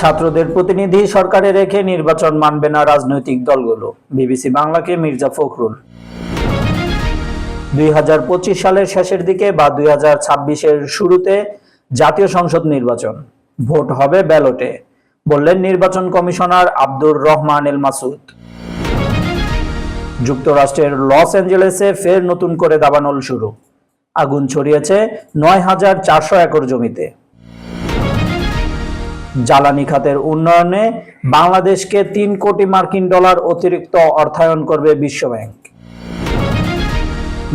ছাত্রদের প্রতিনিধি সরকারে রেখে নির্বাচন মানবে না রাজনৈতিক দলগুলো। বিবিসি বাংলাকে মির্জা ফখরুল। দুই হাজার পঁচিশ সালের শেষের দিকে বা দুই এর শুরুতে জাতীয় সংসদ নির্বাচন। ভোট হবে ব্যালটে, বললেন নির্বাচন কমিশনার আব্দুর রহমান এল মাসুদ। যুক্তরাষ্ট্রের লস অ্যাঞ্জেলেসে ফের নতুন করে দাবানল শুরু। আগুন ছড়িয়েছে নয় হাজার চারশো একর জমিতে। জ্বালানি খাতের উন্নয়নে বাংলাদেশকে তিন কোটি মার্কিন ডলার অতিরিক্ত অর্থায়ন করবে বিশ্বব্যাংক।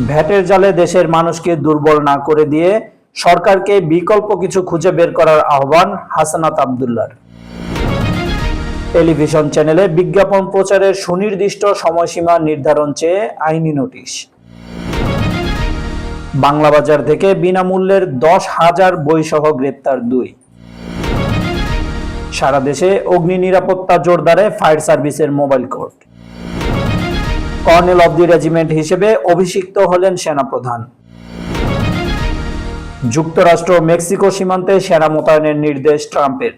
ভ্যাটের জালে দেশের মানুষকে দুর্বল না করে দিয়ে সরকারকে বিকল্প কিছু খুঁজে বের করার আহ্বান হাসানাত আবদুল্লার। টেলিভিশন চ্যানেলে বিজ্ঞাপন প্রচারের সুনির্দিষ্ট সময়সীমা নির্ধারণ চেয়ে আইনি নোটিশ। বাংলা বাজার থেকে বিনামূল্যের দশ হাজার বইসহ গ্রেপ্তার দুই। সারা দেশে অগ্নি নিরাপত্তা জোরদারে ফায়ার সার্ভিসের mobile court. Colonel of the regiment হিসেবে অভিষিক্ত হলেন সেনাপ্রধান। যুক্তরাষ্ট্র মেক্সিকো সীমান্তে সেনা মোতায়েনের নির্দেশ ট্রাম্পের।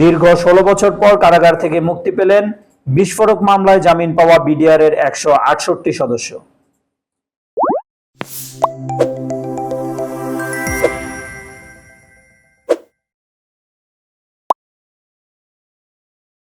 দীর্ঘ ষোলো বছর পর কারাগার থেকে মুক্তি পেলেন বিস্ফোরক মামলায় জামিন পাওয়া বিডিআর এর একশো আটষট্টি সদস্য।